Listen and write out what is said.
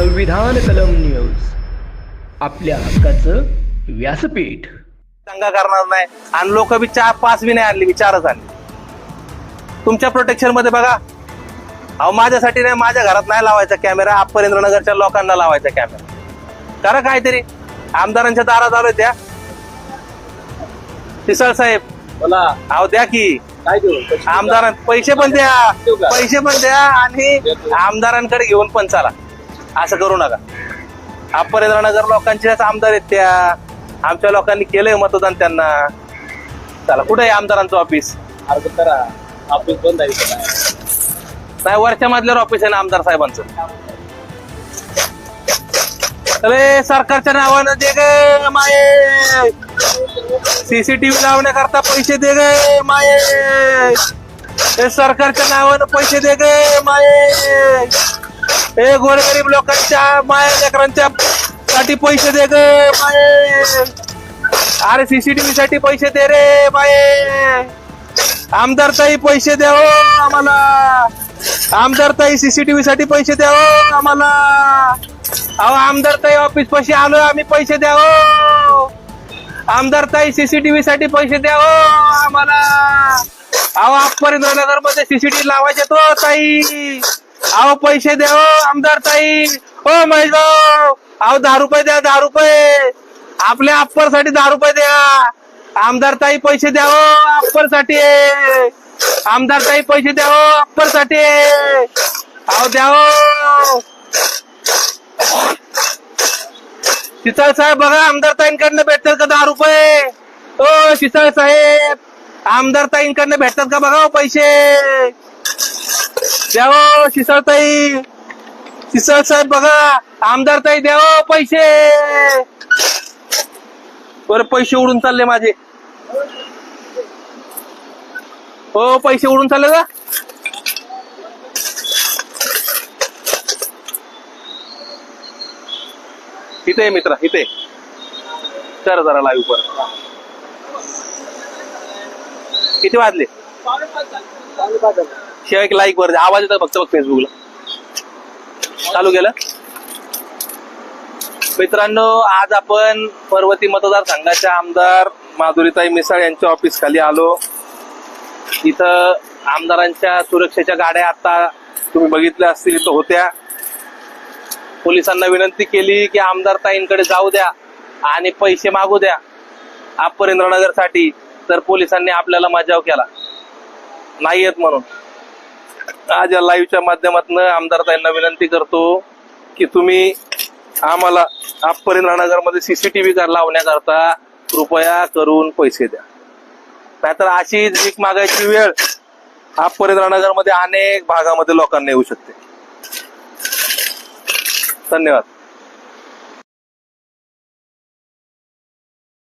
संविधान कलम न्यूज आपल्या हक्काचं व्यासपीठ. दंगा करणार नाही. आणि लोक बी चार पाच बी नाही आणली मी चारच आणली. तुमच्या प्रोटेक्शनमध्ये बघा. अहो माझ्यासाठी नाही माझ्या घरात नाही लावायचा कॅमेरा आपरेंद्रनगरच्या लोकांना लावायचा कॅमेरा करा काहीतरी. आमदारांच्या दारात आलोय त्या पिसळ साहेब. बोला. अहो द्या की. काय देऊ? आमदारां पैसे पण द्या. पैसे पण द्या आणि आमदारांकडे घेऊन पण चला. असं करू नका. अपरेंद्रनगर लोकांचेच आमदार आहेत त्या आमच्या लोकांनी केलंय मतदान त्यांना. चला कुठे आहे आमदारांचं ऑफिस अर्ज करा. ऑफिस बंद आहे. नाही वरच्या मधल्यावर ऑफिस आहे ना आमदार साहेबांचं. अरे सरकारच्या नावानं दे गे माये. सीसीटीव्ही लावण्याकरता पैसे दे गे माये. सरकारच्या नावानं पैसे दे गे माये. हे गोरगरीब लोकांच्या माया लेकरांच्या साठी पैसे दे ग माये. अरे सीसीटीव्ही साठी पैसे दे रे माये. आमदार ताई पैसे द्या हो आम्हाला. आमदार ताई सीसीटीव्ही साठी पैसे द्या हो आम्हाला. अहो आमदार ताई ऑफिस पाशी आलो आम्ही पैसे द्या हो. आमदार ताई सीसीटीव्ही साठी पैसे द्या हो आम्हाला. अहो नगर नगरमध्ये सीसीटीव्ही लावायचे तो ताई. अहो पैसे द्या हो आमदार ताई. हो महेश भाऊ. अहो दहा रुपये द्या दहा रुपये. आपल्या अप्परसाठी दहा रुपये द्या. आमदार ताई पैसे द्या हो अप्परसाठी आमदार ताई पैसे द्या हो अप्परसाठी अहो द्या हो. साहेब बघा आमदार ताईंकडनं भेटतात का दहा रुपये? हो, ओ शितळ साहेब. आमदार ताईंकडनं भेटतात का बघा हो, पैसे? द्याव शिसळताई. शिसळ ताई साहेब बघा आमदार ताई द्याव पैसे. बरं पैसे उडून चालले माझे. हो पैसे उडून चालले का? इथे आहे मित्रा इथे. जरा जरा लाईव्ह पर किती वाजले? शिवाय एक लाईक वर आवाज येतो फक्त बघ फेसबुकला चालू केलं? मित्रांनो आज आपण पर्वती मतदारसंघाच्या आमदार माधुरीताई मिसाळ यांच्या ऑफिस खाली आलो. इथं आमदारांच्या सुरक्षेच्या गाड्या आता तुम्ही बघितल्या असतील इथं होत्या. पोलिसांना विनंती केली की आमदार ताईंकडे जाऊ द्या आणि पैसे मागू द्या. अपरेंद्रनगरसाठी तर पोलिसांनी आपल्याला मजाव केला. नाही येत म्हणून. आज या लाईव्हच्या माध्यमातून आमदार ताईंना विनंती करतो की तुम्ही आम्हाला आपपर्यंत मध्ये सीसीटीव्ही लावण्याकरता कृपया करून पैसे द्या. नाहीतर अशी भीक मागायची वेळ आपपर्यंत मध्ये अनेक भागामध्ये लोकांना येऊ शकते. धन्यवाद.